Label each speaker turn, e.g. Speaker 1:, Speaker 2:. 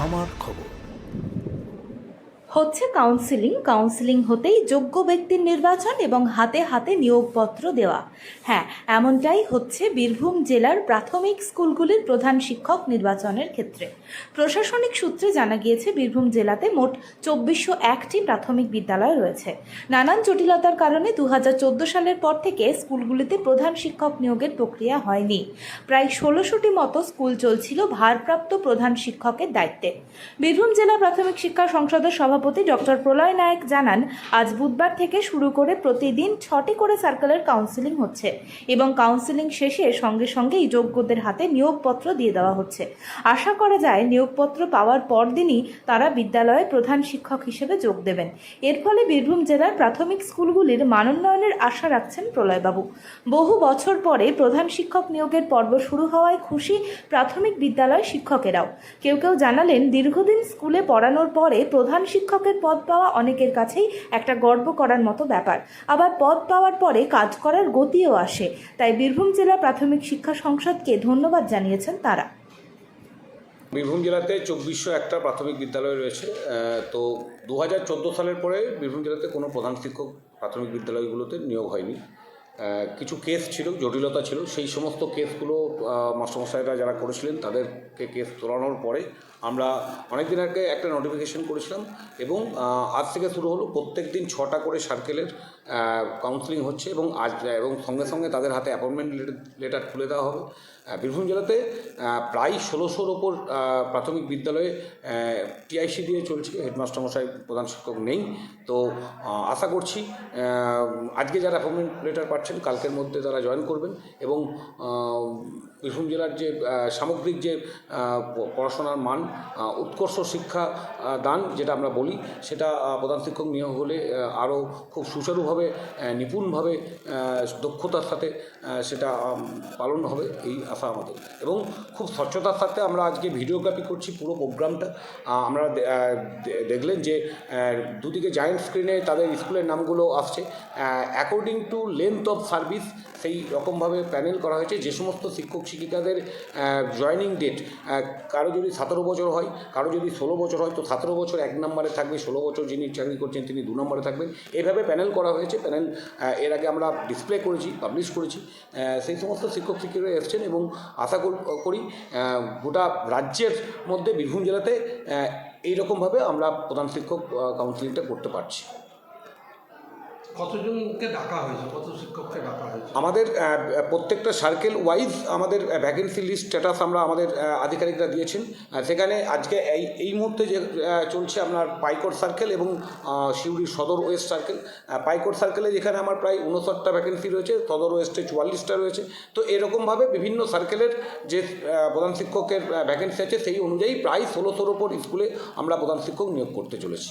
Speaker 1: আমার খবর।
Speaker 2: হচ্ছে কাউন্সিলিং কাউন্সিলিং হতেই যোগ্য ব্যক্তির নির্বাচন এবং হাতে হাতে নিয়োগপত্র দেওয়া। হ্যাঁ এমনটাই হচ্ছে বীরভূম জেলার প্রাথমিক স্কুলগুলির প্রধান শিক্ষক নির্বাচনের ক্ষেত্রে। প্রশাসনিক সূত্রে জানা গিয়েছে, বীরভূম জেলাতে মোট চব্বিশশো একটি প্রাথমিক বিদ্যালয় রয়েছে। নানান জটিলতার কারণে দু হাজার চোদ্দ সালের পর থেকে স্কুলগুলিতে প্রধান শিক্ষক নিয়োগের প্রক্রিয়া হয়নি। প্রায় ষোলোশোটি মতো স্কুল চলছিল ভারপ্রাপ্ত প্রধান শিক্ষকের দায়িত্বে। বীরভূম জেলা প্রাথমিক শিক্ষা সংসদের সভাপতি ডক্টর প্রলয় নায়ক জানান, আজ বুধবার থেকে শুরু করে প্রতিদিন ছটি করে সার্কেলের কাউন্সিলিং হচ্ছে এবং কাউন্সিলিং শেষে সঙ্গে সঙ্গেই যোগ্যদের হাতে নিয়োগপত্র দিয়ে দেওয়া হচ্ছে। আশা করা যায় নিয়োগপত্র পাওয়ার পরদিনই তারা বিদ্যালয়ে প্রধান শিক্ষক হিসেবে যোগ দেবেন। এর ফলে বীরভূম জেলার প্রাথমিক স্কুলগুলির মানোন্নয়নের আশা রাখছেন প্রলয়বাবু। বহু বছর পরে প্রধান শিক্ষক নিয়োগের পর্ব শুরু হওয়ায় খুশি প্রাথমিক বিদ্যালয় শিক্ষকেরাও। কেউ কেউ জানালেন, দীর্ঘদিন স্কুলে পড়ানোর পরে প্রধান শিক্ষকের পদ পাওয়া অনেকের কাছেই একটা গর্ব করার মতো ব্যাপার। আবার পদ পাওয়ার পরে কাজ করার গতিও আসে। তাই বীরভূম জেলা প্রাথমিক শিক্ষা সংসদকে ধন্যবাদ জানিয়েছেন তারা।
Speaker 3: বীরভূম জেলাতে চব্বিশশো একটা প্রাথমিক বিদ্যালয় রয়েছে। তো দু হাজার চোদ্দ সালের পরে বীরভূম জেলাতে কোনো প্রধান শিক্ষক প্রাথমিক বিদ্যালয়গুলোতে নিয়োগ হয়নি। কিছু কেস ছিল, জটিলতা ছিল। সেই সমস্ত কেসগুলো মাস্টারমশাইরা যারা করেছিলেন, তাদেরকে কেস তোলানোর পরে আমরা অনেক দিন আগে একটা নোটিফিকেশন করেছিলাম এবং আজ থেকে শুরু হলো। প্রত্যেক দিন ছটা করে সার্কেলের কাউন্সিলিং হচ্ছে এবং আজ, এবং সঙ্গে সঙ্গে তাদের হাতে অ্যাপয়েন্টমেন্ট লেটার খুলে দেওয়া হবে। বীরভূম জেলাতে প্রায় ষোলোশোর ওপর প্রাথমিক বিদ্যালয়ে টিআইসি দিয়ে চলছে। হেডমাস্টার মশাই প্রধান শিক্ষক নেই। তো আশা করছি আজকে যারা অ্যাপয়েন্টমেন্ট লেটার পাচ্ছেন কালকের মধ্যে তারা জয়েন করবেন এবং বীরভূম জেলার যে সামগ্রিক যে পড়াশোনার মান উৎকর্ষ শিক্ষা দান যেটা আমরা বলি, সেটা প্রধান শিক্ষক নিয়োগ হলে আরও খুব সুচারুভাবে নিপুণভাবে দক্ষতার সাথে সেটা পালন হবে, এই আশা আমাদের। এবং খুব স্বচ্ছতার সাথে আমরা আজকে ভিডিওগ্রাফি করছি পুরো প্রোগ্রামটা। আমরা দেখলেন যে দুদিকে জায়েন্ট স্ক্রিনে তাদের স্কুলের নামগুলো আসছে। According to length of service সেই রকমভাবে প্যানেল করা হয়েছে। যে সমস্ত শিক্ষক শিক্ষিকাদের জয়নিং ডেট কারও যদি সতেরো বছর হয়, কারও যদি ষোলো বছর হয়, তো সতেরো বছর এক নম্বরে থাকবে, ষোলো বছর যিনি চাকরি করছেন তিনি দু নম্বরে থাকবেন। এইভাবে প্যানেল করা হয়েছে প্যানেল এর আগে আমরা ডিসপ্লে করেছি পাবলিশ করেছি সেই সমস্ত শিক্ষক শিক্ষিকারা এসছেন এবং আশা করি গোটা রাজ্যের মধ্যে বীরভূম জেলাতে এইরকমভাবে আমরা প্রধান শিক্ষক কাউন্সিলিংটা করতে পারছি।
Speaker 4: ডাকা হয়েছে? কত শিক্ষককে ডাকা হয়েছে?
Speaker 3: আমাদের প্রত্যেকটা সার্কেল ওয়াইজ আমাদের ভ্যাকেন্সি লিস্ট স্ট্যাটাস আমরা আমাদের আধিকারিকরা দিয়েছেন। সেখানে আজকে এই এই মুহূর্তে যে চলছে আপনার পাইকোট সার্কেল এবং সিউড়ি সদর ওয়েস্ট সার্কেল পাইকোট সার্কেলে যেখানে আমার প্রায় উনষাটটা ভ্যাকেন্সি রয়েছে, সদর ওয়েস্টে চুয়াল্লিশটা রয়েছে। তো এরকমভাবে বিভিন্ন সার্কেলের যে প্রধান শিক্ষকের ভ্যাকেন্সি আছে, সেই অনুযায়ী প্রায় ষোলোশোর ওপর স্কুলে আমরা প্রধান শিক্ষক নিয়োগ করতে চলেছি।